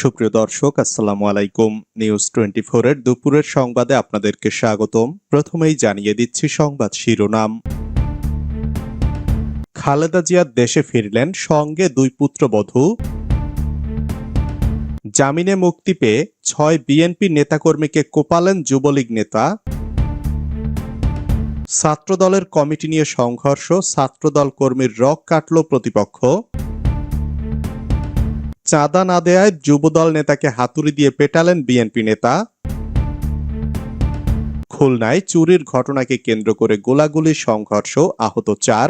সুপ্রিয় দর্শক, আসসালামু আলাইকুম। নিউজ টোয়েন্টি এর দুপুরের সংবাদে আপনাদেরকে স্বাগতম। প্রথমেই জানিয়ে দিচ্ছি সংবাদ শিরোনাম। খালেদা জিয়া দেশে ফিরলেন, সঙ্গে দুই পুত্রবধূ জামিনে মুক্তি পেয়ে ছয় বিএনপি নেতাকর্মীকে কোপালেন যুবলীগ নেতা। ছাত্রদলের কমিটি নিয়ে সংঘর্ষ, ছাত্রদল কর্মীর রক কাটল প্রতিপক্ষ। চাঁদা না দেয়ায় যুবদল নেতাকে হাতুড়ি দিয়ে পেটালেন বিএনপি নেতা। খুলনায় চুরির ঘটনাকে কেন্দ্র করে গোলাগুলি সংঘর্ষ, আহত চার।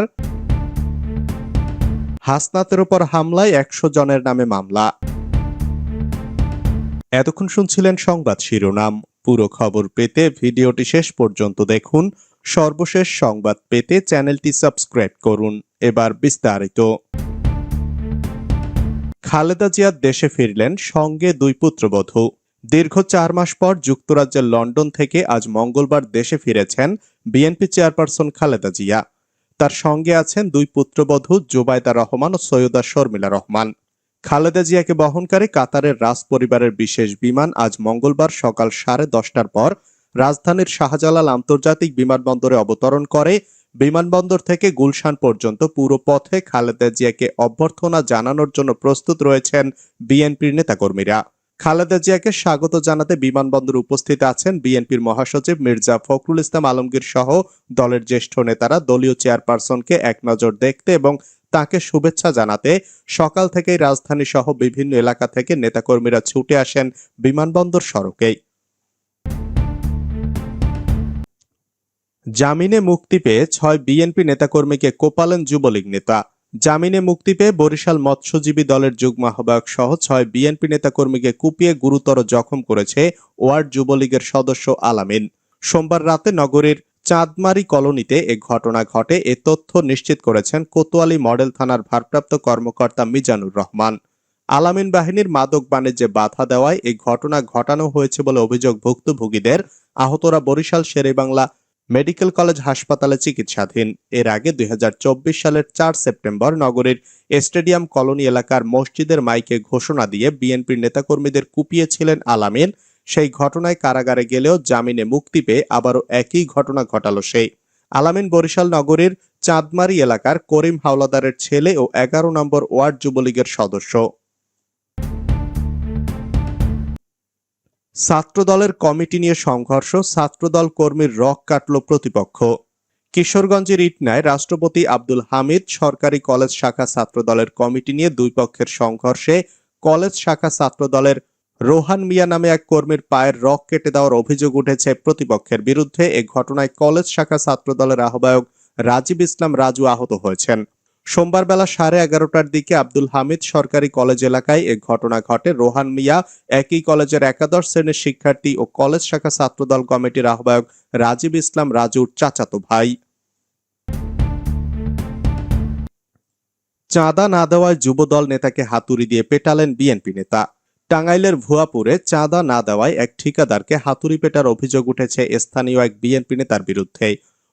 হাসনাতের ওপর হামলায় একশো জনের নামে মামলা। এতক্ষণ শুনছিলেন সংবাদ শিরোনাম। পুরো খবর পেতে ভিডিওটি শেষ পর্যন্ত দেখুন। সর্বশেষ সংবাদ পেতে চ্যানেলটি সাবস্ক্রাইব করুন। এবার বিস্তারিত। খালেদা জিয়া দেশে ফিরলেন, সঙ্গে দুই পুত্রবধূ। দীর্ঘ চার মাস পর যুক্তরাজ্যের লন্ডন থেকে আজ মঙ্গলবার দেশে ফিরেছেন বিএনপি চেয়ারপারসন খালেদা জিয়া। তার সঙ্গে আছেন দুই পুত্রবধূ জুবাইদা রহমান ও সৈয়দা শর্মিলা রহমান। খালেদা জিয়াকে বহনকারী কাতারের রাজ পরিবারের বিশেষ বিমান আজ মঙ্গলবার সকাল সাড়ে দশটার পর রাজধানীর শাহজালাল আন্তর্জাতিক বিমানবন্দরে অবতরণ করে বিমানবন্দর থেকে গুলশান পর্যন্ত পুরো পথে খালেদা জিয়াকে অভ্যর্থনা জানানোর জন্য প্রস্তুত রয়েছেন বিএনপির নেতাকর্মীরা। খালেদা জিয়াকে স্বাগত জানাতে বিমানবন্দর উপস্থিত আছেন বিএনপির মহাসচিব মির্জা ফখরুল ইসলাম আলমগীর সহ দলের জ্যেষ্ঠ নেতারা। দলীয় চেয়ারপারসনকে এক নজর দেখতে এবং তাকে শুভেচ্ছা জানাতে সকাল থেকেই রাজধানী সহ বিভিন্ন এলাকা থেকে নেতাকর্মীরা ছুটে আসেন বিমানবন্দর সড়কেই। জামিনে মুক্তি পেয়ে ছয় বিএনপি নেতাকর্মীকে কোপালেন যুবলীগ নেতা। জামিনে মুক্তি পেয়ে বরিশাল মৎস্যজীবী দলের যুগ্ম আহ্বায়ক সহ ছয় বিএনপি নেতাকর্মীকে কুপিয়ে গুরুতর জখম করেছে ওয়ার্ড যুবলীগের সদস্য আলামিন। সোমবার রাতে নগরীর চাঁদমারি কলোনিতে এ ঘটনা ঘটে। এ তথ্য নিশ্চিত করেছেন কোতোয়ালি মডেল থানার ভারপ্রাপ্ত কর্মকর্তা মিজানুর রহমান। আলামিন বাহিনীর মাদক বাণিজ্যে বাধা দেওয়ায় এই ঘটনা ঘটানো হয়েছে বলে অভিযোগ ভুক্তভোগীদের। আহতরা বরিশাল, শেরেবাংলা মেডিকেল কলেজ হাসপাতালে চিকিৎসাধীন। এর আগে দুই হাজার চব্বিশ সালের চার সেপ্টেম্বর নগরীর স্টেডিয়াম কলোনি এলাকার মসজিদের মাইকে ঘোষণা দিয়ে বিএনপির নেতাকর্মীদের কুপিয়েছিলেন আলামিন। সেই ঘটনায় কারাগারে গেলেও জামিনে মুক্তি পেয়ে আবারও একই ঘটনা ঘটালো সেই। আলামিন বরিশাল নগরীর চাঁদমারি এলাকার করিম হাওলাদারের ছেলে ও এগারো নম্বর ওয়ার্ড যুবলীগের সদস্য। ছাত্রদলের কমিটি নিয়ে সংঘর্ষ, ছাত্রদল কর্মীর রক কাটল প্রতিপক্ষ। কিশোরগঞ্জের ইটনায় রাষ্ট্রপতি আব্দুল হামিদ সরকারি কলেজ শাখা ছাত্রদলের কমিটি নিয়ে দুই পক্ষের সংঘর্ষে কলেজ শাখা ছাত্রদলের রোহান মিয়া নামে এক কর্মীর পায়ের রক কেটে দেওয়ার অভিযোগ উঠেছে প্রতিপক্ষের বিরুদ্ধে। এ ঘটনায় কলেজ শাখা ছাত্রদলের আহ্বায়ক রাজীব ইসলাম রাজু আহত হয়েছেন। সোমবার বেলা সাড়ে এগারোটার দিকে আব্দুল হামিদ সরকারি কলেজ এলাকায় এ ঘটনা ঘটে। রোহান মিয়া একই কলেজের একাদশ শ্রেণির শিক্ষার্থী ও কলেজ শাখা ছাত্রদল কমিটির আহ্বায়ক রাজীব ইসলাম রাজুর চাচাতো ভাই। চাঁদা না দেওয়ায় যুবদল নেতাকে হাতুড়ি দিয়ে পেটালেন বিএনপি নেতা। টাঙ্গাইলের ভুয়াপুরে চাঁদা না দেওয়ায় এক ঠিকাদারকে হাতুড়ি পেটার অভিযোগ উঠেছে স্থানীয় এক বিএনপি নেতার বিরুদ্ধে।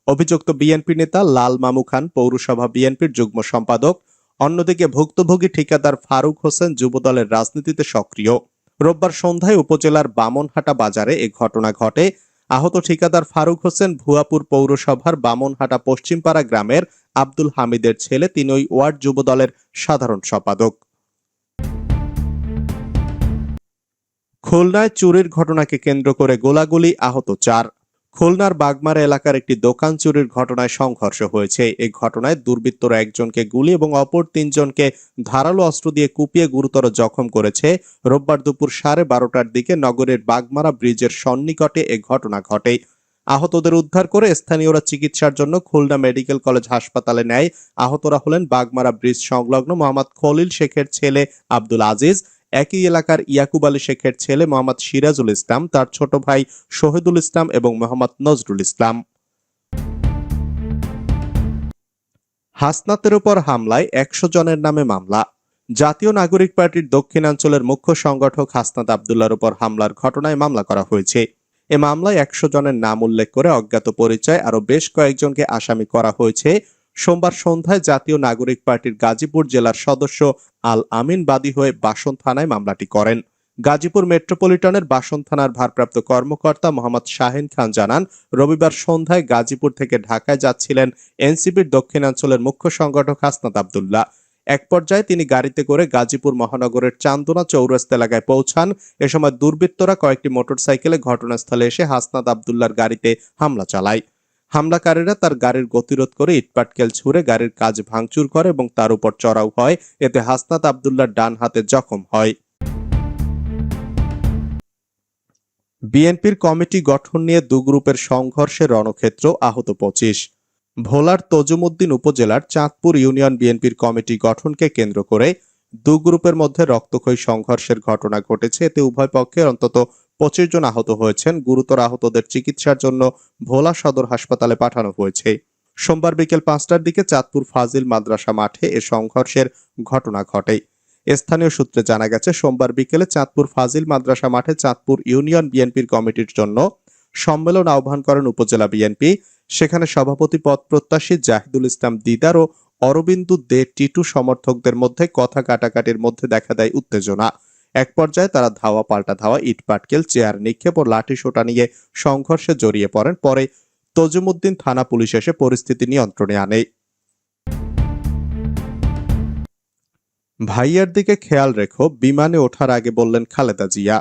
অভিযুক্ত বিএনপি নেতা লাল মামু খান, পৌরসভা বিএনপির যুগ্ম সম্পাদক। অন্যদিকে ভুক্তভোগী ঠিকাদার ফারুক হোসেন যুবদলের রাজনীতিতে সক্রিয়। রোববার সন্ধ্যায় উপজেলার বামনহাটা বাজারে এ ঘটনা ঘটে। আহত ঠিকাদার ফারুক হোসেন ভুয়াপুর পৌরসভার বামনহাটা পশ্চিমপাড়া গ্রামের আব্দুল হামিদের ছেলে, তিনি ওই ওয়ার্ড যুবদলের সাধারণ সম্পাদক। খুলনায় চুরির ঘটনাকে কেন্দ্র করে গোলাগুলি আহত চার। খুলনার বাগমারা এলাকার একটি দোকান চুরির ঘটনায় সংঘর্ষ হয়েছে। এই ঘটনায় দুর্বৃত্তরা একজনকে গুলি এবং অপর তিনজনকে ধারালো অস্ত্র দিয়ে কুপিয়ে গুরুতর জখম করেছে। রোববার দুপুর সাড়ে বারোটার দিকে নগরের বাগমারা ব্রিজের সন্নিকটে এ ঘটনা ঘটে। আহতদের উদ্ধার করে স্থানীয়রা চিকিৎসার জন্য খুলনা মেডিকেল কলেজ হাসপাতালে নেয়। আহতরা হলেন বাগমারা ব্রিজ সংলগ্ন মোহাম্মদ খলিল শেখের ছেলে আব্দুল আজিজ। একই এলাকার ইয়াকুব আলী শেখের ছেলে মোহাম্মদ সিরাজুল ইসলাম, তার ছোট ভাই শহীদুল ইসলাম এবং মোহাম্মদ নজরুল ইসলাম। হাসনাতের উপর হামলায় একশো জনের নামে মামলা। জাতীয় নাগরিক পার্টির দক্ষিণাঞ্চলের মুখ্য সংগঠক হাসনাত আবদুল্লার উপর হামলার ঘটনায় মামলা করা হয়েছে। এ মামলায় একশো জনের নাম উল্লেখ করে অজ্ঞাত পরিচয় আরও বেশ কয়েকজনকে আসামি করা হয়েছে। সোমবার সন্ধ্যায় জাতীয় নাগরিক পার্টির গাজীপুর জেলার সদস্য আল আমিন বাদী হয়ে বাসন থানায় মামলাটি করেন। গাজীপুর মেট্রোপলিটনের বাসন থানার ভারপ্রাপ্ত কর্মকর্তা মোহাম্মদ শাহিন খান জানান, রবিবার সন্ধ্যায় গাজীপুর থেকে ঢাকায় যাচ্ছিলেন এনসিপির দক্ষিণাঞ্চলের মুখ্য সংগঠক হাসনাত আবদুল্লাহ। এক পর্যায়ে তিনি গাড়িতে করে গাজীপুর মহানগরের চান্দনা চৌরাস্তা এলাকায় পৌঁছান। এ সময় দুর্বৃত্তরা কয়েকটি মোটরসাইকেলে ঘটনাস্থলে এসে হাসনাত আবদুল্লার গাড়িতে হামলা চালায়। হামলাকারীরা তার গাড়ির গতিরোধ করে ইটপাটকেল ছুঁড়ে গাড়ির কাজ ভাঙচুর করে এবং তার উপর চড়াও হয়। এতে হাসনাত আবদুল্লার ডান হাতে জখম হয়। বিএনপির কমিটি গঠন নিয়ে দু গ্রুপের সংঘর্ষে রণক্ষেত্র আহত পঁচিশ। ভোলার তজুমুদ্দিন উপজেলার চাঁদপুর ইউনিয়ন বিএনপির কমিটি গঠনকে কেন্দ্র করে দু গ্রুপের মধ্যে রক্তক্ষয়ী সংঘর্ষের ঘটনা ঘটেছে। এতে উভয় পক্ষের অন্তত পঁচিশ জন আহত হয়েছেন। গুরুতর আহতদের চিকিৎসার জন্য ভোলা সদর হাসপাতালে পাঠানো হয়েছে। সোমবার বিকেল পাঁচটার দিকে চাঁদপুর ফাজিল মাদ্রাসা মাঠে এ সংঘর্ষের ঘটনা ঘটে। স্থানীয় সূত্রে জানা গেছে, সোমবার বিকেলে চাঁদপুর ফাজিল মাদ্রাসা মাঠে চাঁদপুর ইউনিয়ন বিএনপির কমিটির জন্য সম্মেলন আহ্বান করেন উপজেলা বিএনপি। সেখানে সভাপতি পদ প্রত্যাশী জাহিদুল ইসলাম দিদার ও অরবিন্দু দে টিটু সমর্থকদের মধ্যে কথা কাটাকাটির মধ্যে দেখা দেয় উত্তেজনা। এক পর্যায়ে তারা ধাওয়া পাল্টা ধাওয়া ইট পাটকেল, চেয়ার নিক্ষেপ ও লাঠি সোটা নিয়ে সংঘর্ষে জড়িয়ে পড়েন। পরে তজুমুদ্দিন থানা পুলিশ এসে পরিস্থিতি নিয়ন্ত্রণে আনে। ভাইয়ার দিকে খেয়াল রেখো, বিমানে ওঠার আগে বললেন খালেদা জিয়া।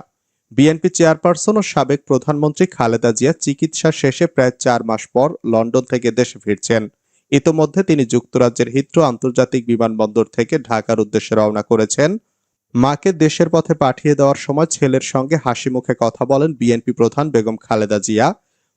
বিএনপি চেয়ারপারসন ও সাবেক প্রধানমন্ত্রী খালেদা জিয়া চিকিৎসা শেষে প্রায় চার মাস পর লন্ডন থেকে দেশে ফিরছেন। ইতোমধ্যে তিনি যুক্তরাজ্যের হিথ্রো আন্তর্জাতিক বিমানবন্দর থেকে ঢাকার উদ্দেশ্যে রওনা করেছেন। মাকে দেশের পথে পাঠিয়ে দেওয়ার সময় ছেলের সঙ্গে হাসি মুখে কথা বলেন বিএনপি প্রধান বেগম খালেদা জিয়া।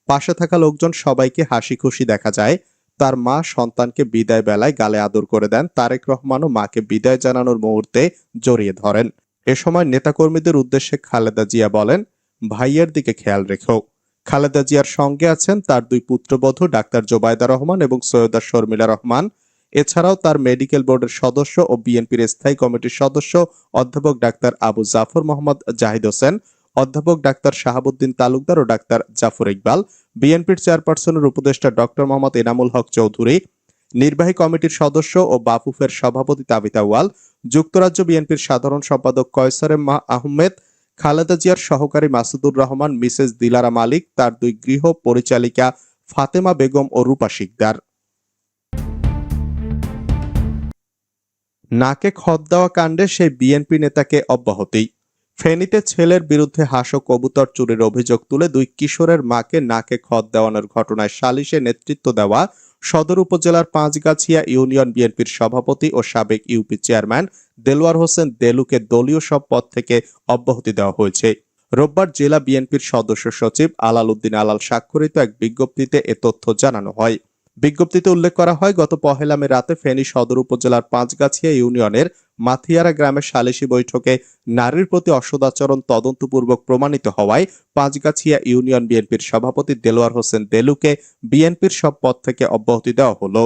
পাশে থাকা লোকজন সবাইকে হাসি খুশি দেখা যায়। তার মা সন্তানকে বিদায় বেলায় গালে আদর করে দেন। তারেক রহমানও মাকে বিদায় জানানোর মুহূর্তে জড়িয়ে ধরেন। এ সময় নেতাকর্মীদের উদ্দেশ্যে খালেদা জিয়া বলেন, ভাইয়ের দিকে খেয়াল রেখো। খালেদা জিয়ার সঙ্গে আছেন তার দুই পুত্রবধূ ডাক্তার জোবায়দা রহমান এবং সৈয়দা শর্মিলা রহমান। এছাড়াও তার মেডিকেল বোর্ডের সদস্য ও বিএনপির স্থায়ী কমিটির সদস্য অধ্যাপক ডাক্তার আবু জাফর মোহাম্মদ জাহিদ হোসেন, অধ্যাপক ডাক্তার শাহাবুদ্দিন তালুকদার ও ডাক্তার জাফর ইকবাল, বিএনপির চেয়ারপারসনের উপদেষ্টা ডক্টর মোহাম্মদ এনামুল হক চৌধুরী, নির্বাহী কমিটির সদস্য ও বাফুফের সভাপতি তাবিতা ওয়াল, যুক্তরাজ্য বিএনপির সাধারণ সম্পাদক কয়সারে মা আহমেদ খালেদা জিয়ার সহকারী মাসুদুর রহমান, মিসেস দিলারা মালিক, তার দুই গৃহ পরিচালিকা ফাতেমা বেগম ও রূপা শিকদার। নাকে খত দেওয়া কাণ্ডে সেই বিএনপি নেতাকে অব্যাহতি। ফেনীতে ছেলের বিরুদ্ধে হাসো কবুতর চুরির অভিযোগ তুলে দুই কিশোরের মাকে নাকে খত দেওয়ানোর ঘটনায় সালিশে নেতৃত্ব দেওয়া সদর উপজেলার পাঁচগাছিয়া ইউনিয়ন বিএনপির সভাপতি ও সাবেক ইউপি চেয়ারম্যান দেলোয়ার হোসেন দেলুকে দলীয় সব পদ থেকে অব্যাহতি দেওয়া হয়েছে। রোববার জেলা বিএনপির সদস্য সচিব আলাল উদ্দিন আলাল স্বাক্ষরিত এক বিজ্ঞপ্তিতে এ তথ্য জানানো হয়। বিজ্ঞপ্তিতে উল্লেখ করা হয়, গত পহেলা মে রাতে ফেনী সদর উপজেলার পাঁচগাছিয়া ইউনিয়নের মাথিয়ারা গ্রামের সালিশি বৈঠকে নারীর প্রতি অসদাচরণ তদন্তপূর্বক প্রমাণিত হওয়ায় পাঁচগাছিয়া ইউনিয়ন বিএনপির সভাপতি দেলোয়ার হোসেন দেলুকে বিএনপির সব পদ থেকে অব্যাহতি দেওয়া হলো।